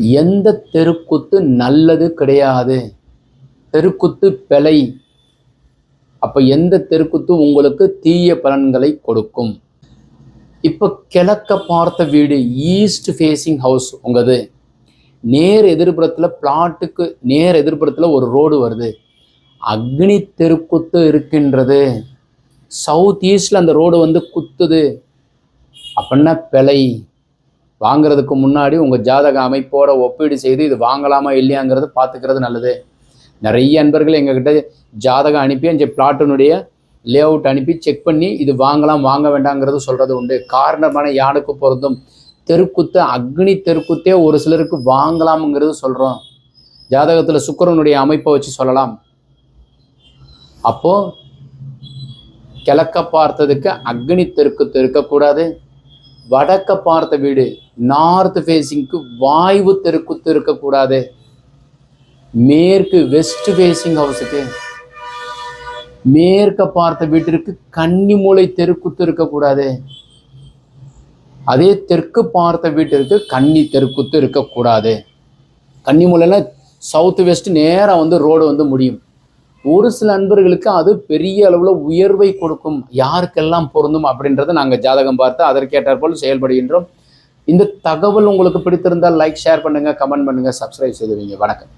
எந்த தெருக்குத்து நல்லது கிடையாது. தெருக்குத்து பிழை. அப்போ எந்த தெருக்குத்தும் உங்களுக்கு தீய பலன்களை கொடுக்கும்? இப்போ கிழக்க பார்த்த வீடு ஈஸ்ட் ஃபேஸிங் ஹவுஸ் உங்கது. நேர் எதிர்ப்புறத்தில் பிளாட்டுக்கு நேர் எதிர்ப்புறத்தில் ஒரு ரோடு வருது. அக்னி தெருக்குத்து இருக்கின்றது. சவுத் ஈஸ்டில் அந்த ரோடு வந்து குத்துது. அப்படின்னா பிழை. வாங்குறதுக்கு முன்னாடி உங்கள் ஜாதக அமைப்போட ஒப்பீடு செய்து இது வாங்கலாமா இல்லையாங்கிறது பார்த்துக்கிறது நல்லது. நிறைய அன்பர்கள் எங்ககிட்ட ஜாதகம் அனுப்பி அந்த பிளாட்டினுடைய லே அவுட் அனுப்பி செக் பண்ணி இது வாங்கலாம் வாங்க வேண்டாங்கிறது சொல்கிறது உண்டு. காரணமான யானுக்கு பொருந்தும்? தெருக்குத்து அக்னி தெருக்குத்தே ஒரு சிலருக்கு வாங்கலாம்ங்கிறது சொல்கிறோம் ஜாதகத்தில் சுக்கரனுடைய அமைப்பை வச்சு சொல்லலாம். அப்போது கிழக்க பார்த்ததுக்கு அக்னி தெருக்குத்து இருக்கக்கூடாது. வடக்க பார்த்த வீடு நார்த் ஃபேஸிங்க்கு வாய்வு தெருக்குத்து இருக்கக்கூடாது. மேற்கு வெஸ்ட் ஃபேஸிங் ஹவுஸுக்கு மேற்க பார்த்த வீட்டிற்கு கன்னி மூளை தெருக்குத்து இருக்கக்கூடாது. அதே தெற்கு பார்த்த வீட்டிற்கு கன்னி தெருக்குத்து இருக்கக்கூடாது. கன்னி மூலையில சவுத் வெஸ்ட் நேராக வந்து ரோடு வந்து முடியும். ஒரு சில அன்பர்களுக்கு அது பெரிய அளவில் உயர்வை கொடுக்கும். யாருக்கெல்லாம் பொருந்தும் அப்படின்றத நாங்கள் ஜாதகம் பார்த்து அதற்கேற்றாற்போல் செயல்படுகின்றோம். இந்த தகவல் உங்களுக்கு பிடித்திருந்தால் லைக் ஷேர் பண்ணுங்கள் கமெண்ட் பண்ணுங்கள் சப்ஸ்கிரைப் செய்து வைங்க. வணக்கம்.